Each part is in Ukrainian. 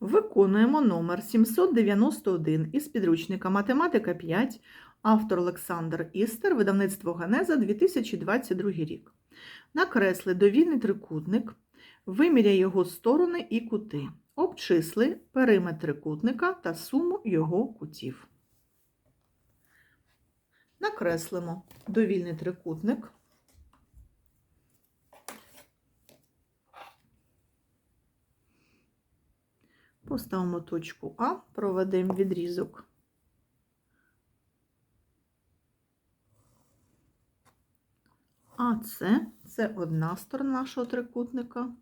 Виконуємо номер 791 із підручника Математика 5, автор Олександр Істер, видавництво Генеза 2022 рік. Накресли довільний трикутник, виміряй його сторони і кути. Обчисли периметр трикутника та суму його кутів. Накреслимо довільний трикутник. Поставимо точку А, проведемо відрізок. А це, це одна сторона нашого трикутника.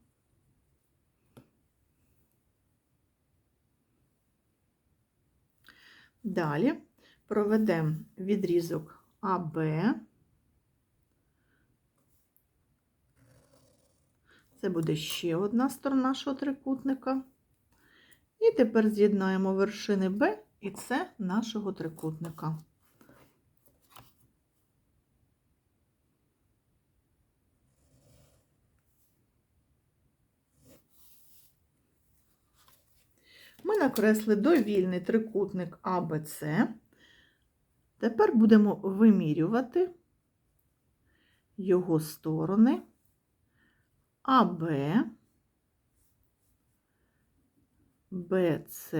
Далі проведемо відрізок АБ. Це буде ще одна сторона нашого трикутника. І тепер з'єднаємо вершини Б і С нашого трикутника. Ми накресли довільний трикутник АБЦ. Тепер будемо вимірювати його сторони АБ. БЦ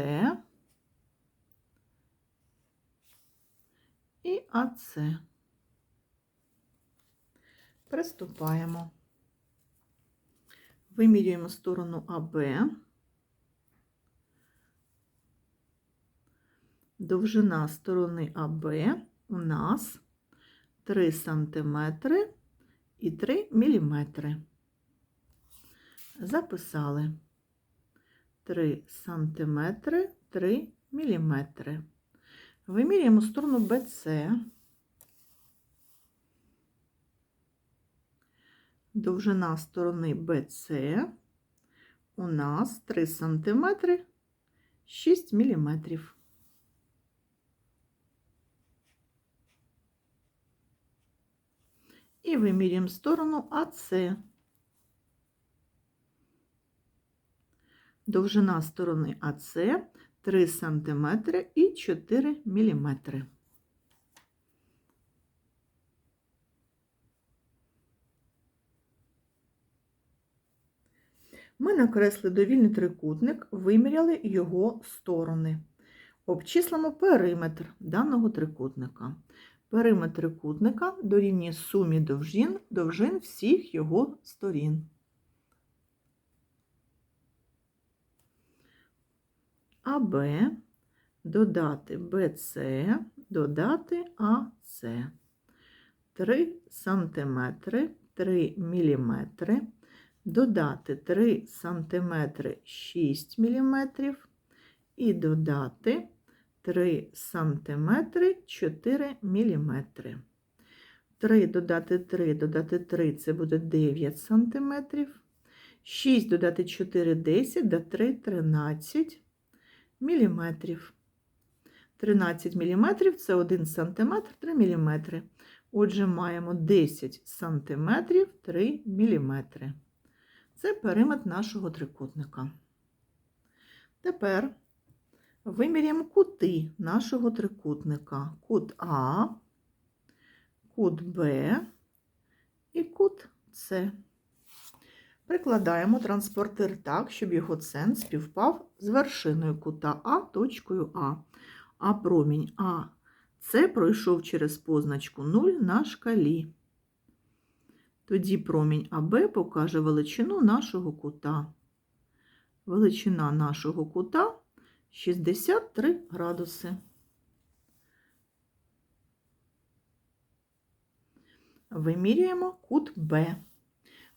і АЦ. Приступаємо. Вимірюємо сторону АБ. Довжина сторони АБ у нас 3 см і 3 мм. Записали. 3 сантиметри, 3 міліметри. Вимірюємо сторону BC. Довжина сторони BC у нас 3 сантиметри, 6 міліметрів. І вимірюємо сторону AC. Довжина сторони АС 3 см і 4 мм. Ми накресли довільний трикутник, виміряли його сторони. Обчислимо периметр даного трикутника. Периметр трикутника дорівнює сумі довжин, довжин всіх його сторін. АБ, додати БЦ, додати АЦ. 3 см, 3 мм, додати 3 см 6 мм і додати 3 см 4 мм. 3 додати 3, додати 3 це буде 9 см. 6 додати 4 10, до 3 13 міліметрів. 13 мм це 1 см 3 мм. Отже, маємо 10 см 3 мм. Це периметр нашого трикутника. Тепер виміряємо кути нашого трикутника. Кут А, кут Б і кут С. Прикладаємо транспортир так, щоб його центр співпав з вершиною кута А точкою А. А промінь А С пройшов через позначку 0 на шкалі. Тоді промінь АБ покаже величину нашого кута. Величина нашого кута 63 градуси. Вимірюємо кут Б.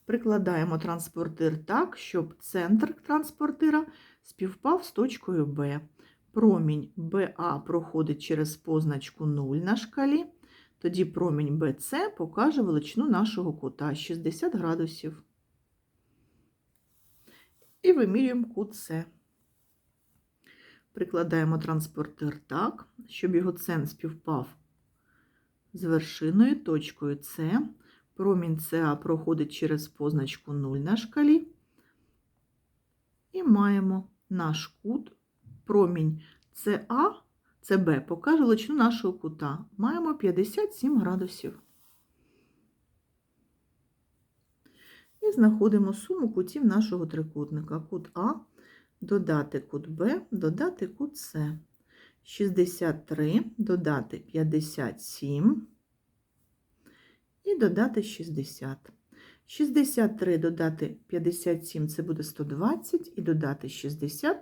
Прикладаємо транспортир так, щоб центр транспортира співпав з точкою Б. Промінь БА проходить через позначку 0 на шкалі, тоді промінь БЦ покаже величину нашого кута 60 градусів. І вимірюємо кут С. Прикладаємо транспортир так, щоб його центр співпав з вершиною точкою С. Промінь СА проходить через позначку 0 на шкалі. І маємо наш кут, промінь СА, СБ покаже величину нашого кута. Маємо 57 градусів. І знаходимо суму кутів нашого трикутника. Кут А додати кут Б, додати кут С. 63 додати 57 і додати 60. 63 додати 57 це буде 120 і додати 60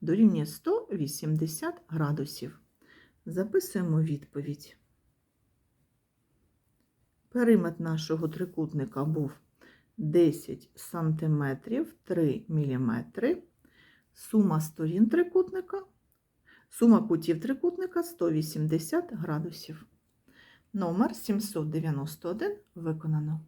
дорівнює 180 градусів. Записуємо відповідь. Периметр нашого трикутника був 10 см 3 мм. Сума сторін трикутника, сума кутів трикутника 180 градусів. Номер 791 виконано.